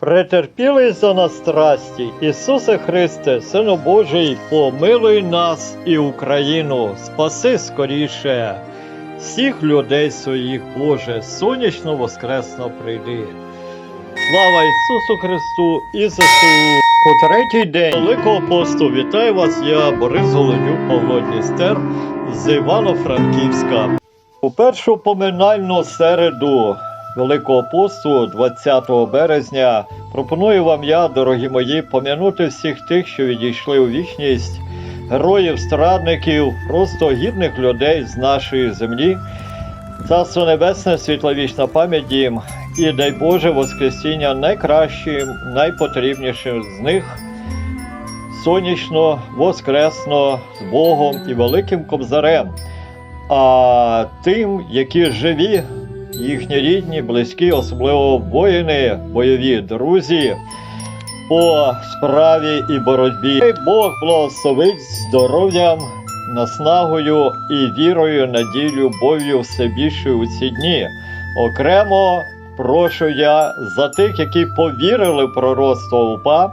Претерпілий за нас страсті, Ісусе Христе, Сину Божий, помилуй нас і Україну, спаси скоріше всіх людей своїх, Боже, сонячно воскресно прийди. Слава Ісусу Христу і ЗСУ! У третій день Великого посту вітаю вас, я Борис Голодюк, Павло Дністер з Івано-Франківська. У першу поминальну середу Великого посту, 20 березня, пропоную вам я, дорогі мої, пом'янути всіх тих, що відійшли у вічність, героїв, страдників, просто гідних людей з нашої землі. Царство Небесне, світла вічна пам'ять їм, і дай Боже Воскресіння найкращим, найпотрібнішим з них. Сонячно, воскресно з Богом і великим кобзарем. А тим, які живі, їхні рідні, близькі, особливо воїни, бойові друзі по справі і боротьбі. Бог благословить здоров'ям, наснагою і вірою, надією, любов'ю все більше у ці дні. Окремо прошу я за тих, які повірили в пророцтво УПА,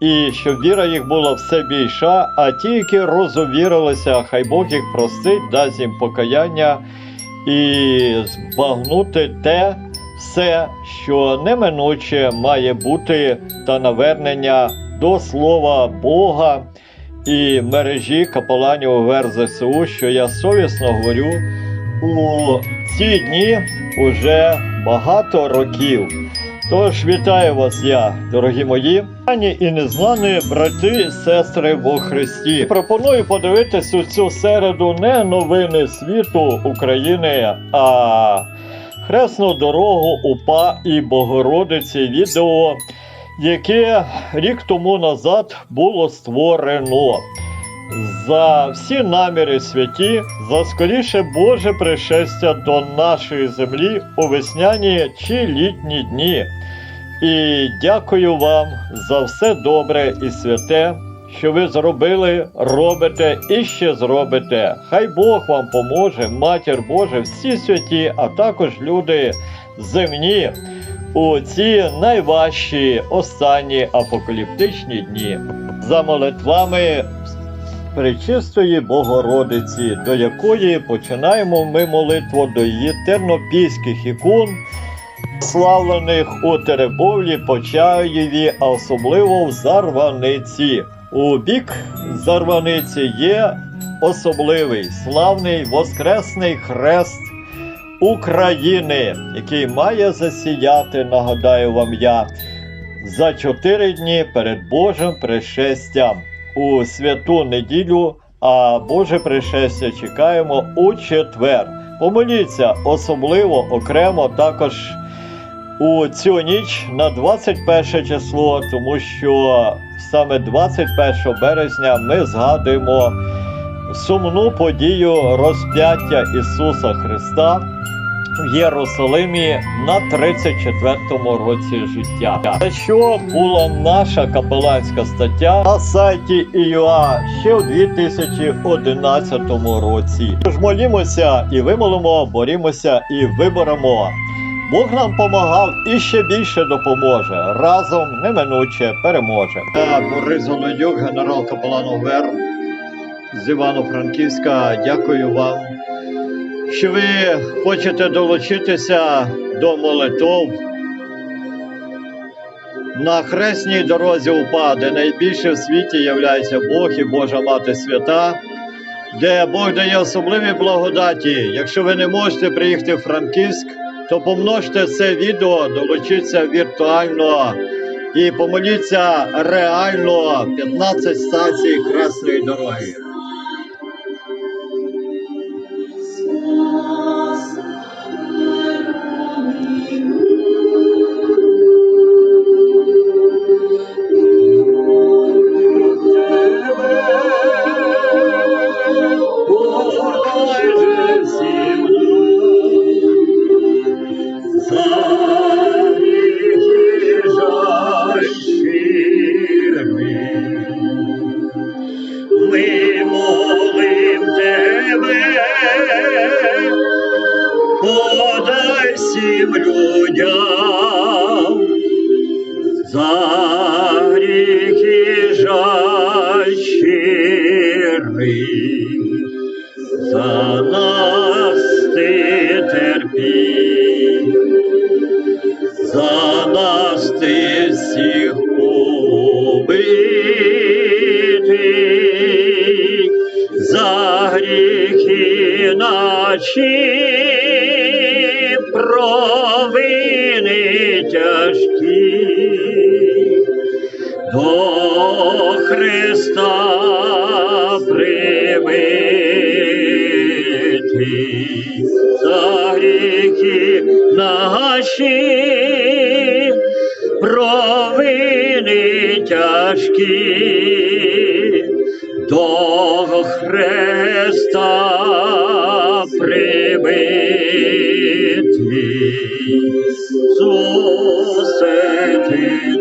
і щоб віра їх була все більша, а ті, які розувірилися, хай Бог їх простить, дасть їм покаяння і збагнути те все, що неминуче має бути, та навернення до Слова Бога і мережі капеланів УВР що я совісно говорю у ці дні уже багато років. Тож вітаю вас я, дорогі мої, пані і незнані брати і сестри во Христі. Пропоную подивитись у цю середу не новини світу України, а хресну дорогу УПА і Богородиці відео, яке рік тому назад було створено. За всі наміри святі, за скоріше Боже пришестя до нашої землі у весняні чи літні дні. І дякую вам за все добре і святе, що ви зробили, робите і ще зробите. Хай Бог вам поможе, матір Боже, всі святі, а також люди земні у ці найважчі останні апокаліптичні дні. За молитвами Пречистої Богородиці, до якої починаємо ми молитву до її тернопільських ікон, славлених у Теребовлі, Почаєві, а особливо в Зарваниці. У бік Зарваниці є особливий славний Воскресний хрест України, який має засіяти, нагадаю вам я, за чотири дні перед Божим пришестям у святу неділю, а Боже пришестя чекаємо у четвер. Помоліться особливо окремо також у цю ніч на 21 число, тому що саме 21 березня ми згадуємо сумну подію розп'яття Ісуса Христа Єрусалимі на 34-му році життя. За що була наша капеланська стаття на сайті ІЮА ще в 2011 році. Тож молімося і вимолимо, борімося і виборемо. Бог нам помагав і ще більше допоможе. Разом неминуче переможе. Борис Голодюк, генерал капелан ОВР з Івано-Франківська. Дякую вам що ви хочете долучитися до молитов на хресній дорозі УПА, де найбільше в світі являється Бог і Божа Мати Свята, де Бог дає особливі благодаті. Якщо ви не можете приїхати в Франківськ, то помножте це відео, долучіться віртуально і помоліться реально 15 стацій Хресної дороги. всім людям за гріхи жаль за нас ти терпів, за нас ти всіх убитий, за гріхи наші провини тяжкі. До Христа прибитий за гріхи наші провини тяжкі прибитий. Ісусе, ти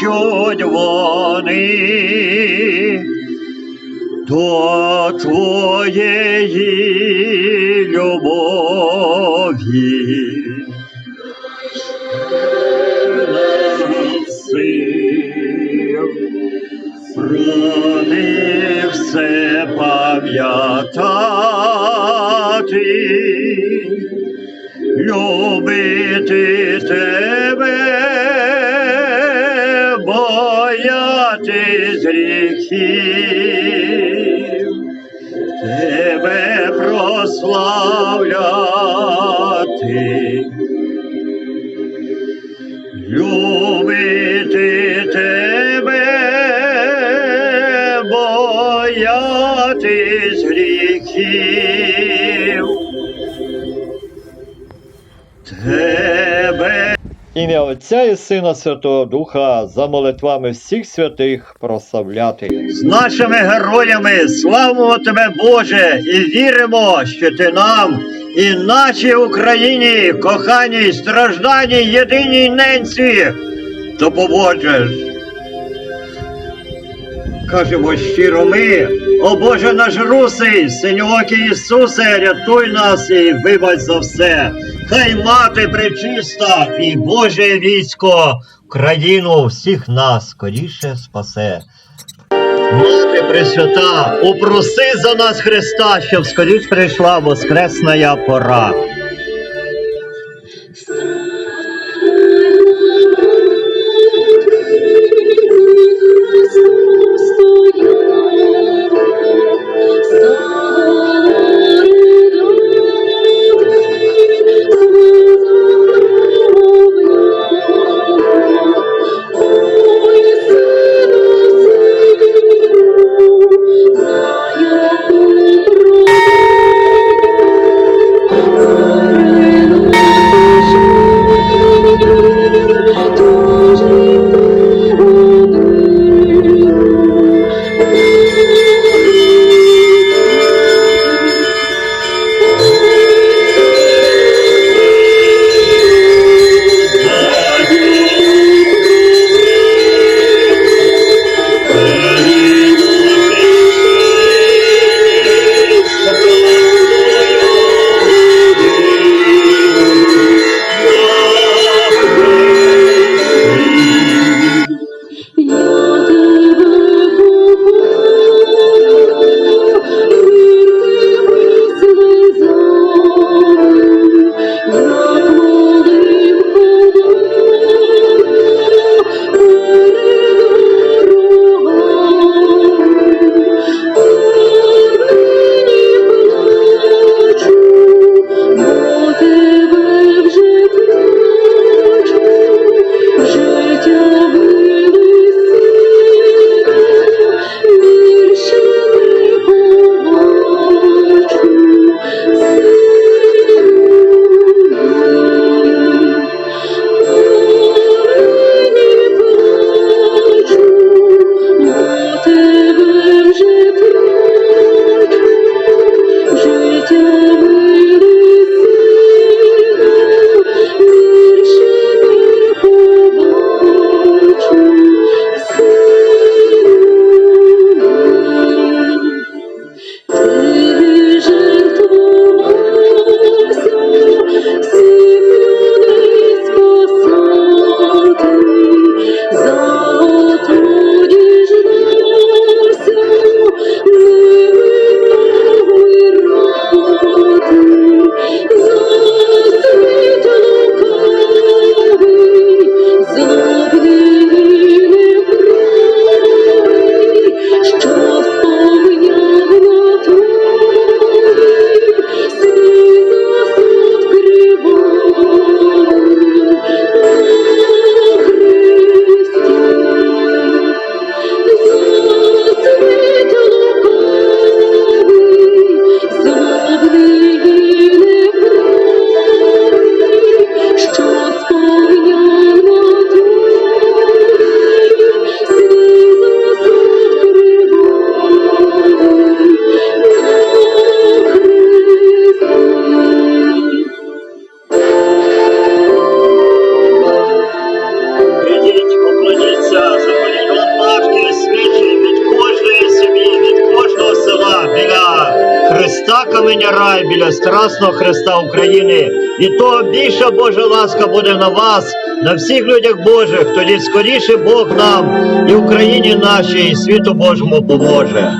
Кличуть вони до твоєї любові. Них все пам'ятати, любити тебе, боятись гріхів, тебе прославляти. Любити тебе, боятись гріхів. Тебе. Ім'я Отця і Сина Святого Духа за молитвами всіх святих прославляти. З нашими героями славимо тебе, Боже, і віримо, що ти нам і нашій Україні, коханій, стражданій, єдиній ненці, допоможеш. Кажемо щиро ми, о Боже наш русий, синьоокий Ісусе, рятуй нас і вибач за все. Хай мати пречиста і Боже військо, країну всіх нас скоріше спасе. Мати Пресвята, упроси за нас Христа, щоб скоріш прийшла воскресна пора. Страсного Христа України. І то більша Божа ласка буде на вас, на всіх людях Божих. Тоді скоріше Бог нам і Україні нашій, і світу Божому поможе.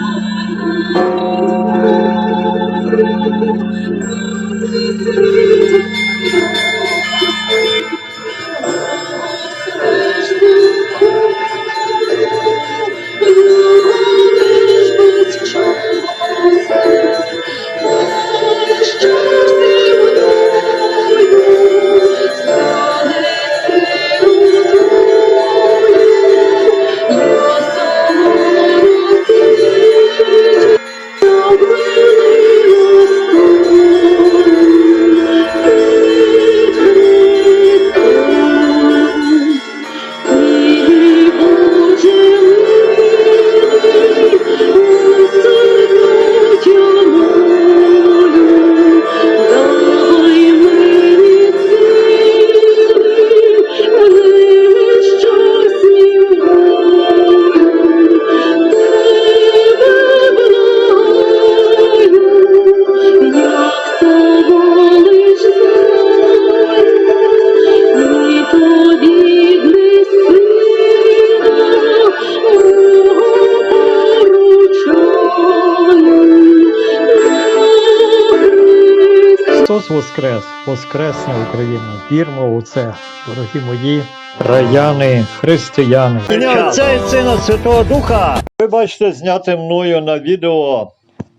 Христос Воскрес! Воскресне Україна! Вірмо у це, дорогі мої краяни, християни. Ім'я Отця і Сина Святого Духа! Ви бачите зняте мною на відео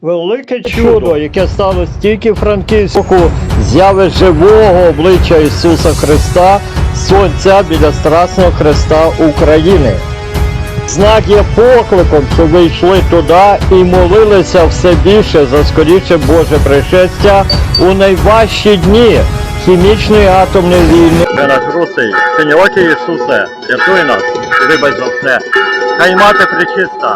велике чудо, яке сталося тільки в Франківську, зяви живого обличчя Ісуса Христа, Сонця біля Страсного Христа України. Знак є покликом, щоб ви йшли туди і молилися все більше за скоріше Боже пришестя у найважчі дні хімічної атомної війни. Ви наш русий, синьоокі Ісусе, рятуй нас, вибач за все. Хай мати причиста,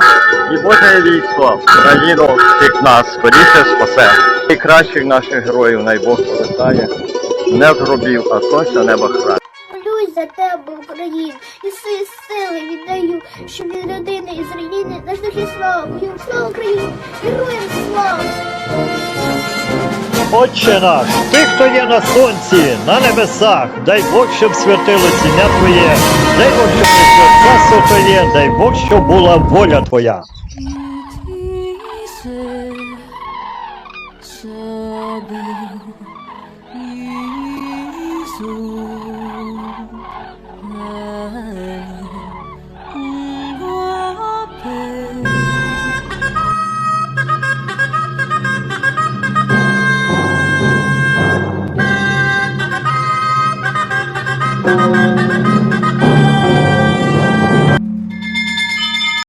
і Боже військо, країну всіх нас скоріше спасе. І кращих наших героїв най Бог повертає, не з гробів, а сонця неба храни. За тебе, Україну, і свої сили віддаю, щоб від родини із руїни наш духі славу. Слава Україні! Героям слава! Отче наш, ти, хто є на сонці, на небесах, дай Бог, щоб святилось ім'я Твоє, дай Бог, щоб царство Твоє, дай Бог, щоб була воля Твоя. Тише Thank you.